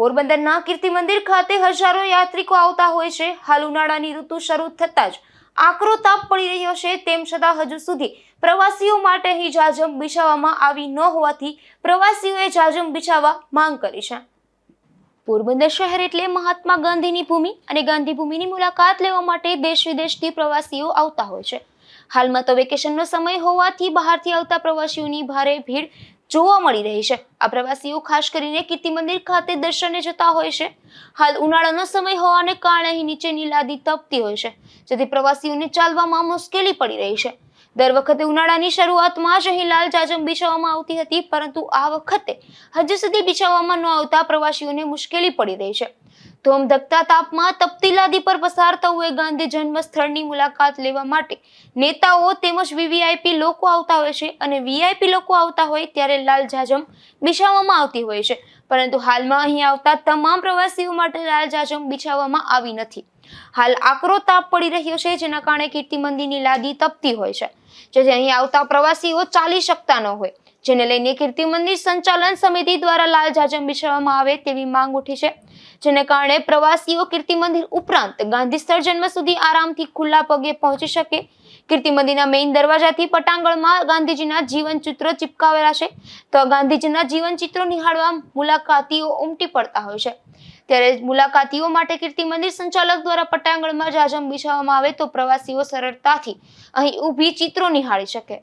પોરબંદરના કીર્તિ મંદિર ખાતે હજારો યાત્રિકો આવતા હોય છે. હાલ ઉનાળાની ઋતુ શરૂ થતાં જ આકરો તાપ પડી રહ્યો છે. તેમ છતાં હજુ સુધી પ્રવાસીઓ માટે અહીં જાજમ બિછાવવામાં આવી ન હોવાથી પ્રવાસીઓએ જાજમ બિછાવવા માંગ કરી છે. પોરબંદર શહેર એટલે મહાત્મા ગાંધીની ભૂમિ અને ગાંધી ભૂમિની મુલાકાત લેવા માટે દેશ વિદેશથી પ્રવાસીઓ આવતા હોય છે. હાલમાં તો વેકેશનનો સમય હોવાથી બહારથી આવતા પ્રવાસીઓની ભારે ભીડ જોવા મળી રહી છે. આ પ્રવાસીઓ ખાસ કરીને કીર્તિ મંદિર ખાતે દર્શને જતા હોય છે. હાલ ઉનાળાનો સમય હોવાને કારણે અહીં નીચેની લાદી તપતી હોય છે. જેથી પ્રવાસીઓને ચાલવામાં મુશ્કેલી પડી રહી છે. દર વખતે ઉનાળાની શરૂઆતમાં જ અહીં લાલ જાજમ બિછાવવામાં આવતી હતી, પરંતુ આ વખતે હજુ સુધી બિછાવવામાં ન આવતા પ્રવાસીઓને મુશ્કેલી પડી રહી છે. ધોમધકતા તાપમાં તપતી લાદી પર પસાર થવું એ ગાંધી જન્મ સ્થળની મુલાકાત લેવા માટે નેતાઓ તેમજ વીવીઆઈપી લોકો આવતા હોય છે અને વીઆઈપી લોકો આવતા હોય ત્યારે લાલ જાજમ બિછાવવામાં આવતી હોય છે. પરંતુ હાલમાં અહીં આવતા તમામ પ્રવાસીઓ માટે લાલ જાજમ બિછાવવામાં આવી નથી. હાલ આકરો તાપ પડી રહ્યો છે, જેના કારણે કીર્તિ મંદિરની લાદી તપતી હોય છે. જેથી અહીં આવતા પ્રવાસીઓ ચાલી શકતા ન હોય. જેને લઈને કીર્તિ મંદિર સંચાલન સમિતિ દ્વારા લાલ જાજમ બિછાવવામાં આવે તેવી માંગ ઉઠી છે. જેને કારણે પ્રવાસીઓ કીર્તિ મંદિર ઉપરાંત ગાંધી સ્થળ સુધી આરામથી ખુલ્લા પગે પહોંચી શકે. કીર્તિ મંદિરના મેઇન દરવાજાથી પટાંગણમાં ગાંધીજીના જીવન ચિત્રો ચિપકાવેલા છે. તો ગાંધીજીના જીવન ચિત્રો નિહાળવા મુલાકાતીઓ ઉમટી પડતા હોય છે. ત્યારે મુલાકાતીઓ માટે કીર્તિ મંદિર સંચાલક દ્વારા પટાંગણમાં જાજમ બિછાવવામાં આવે તો પ્રવાસીઓ સરળતાથી અહીં ઊભી ચિત્રો નિહાળી શકે.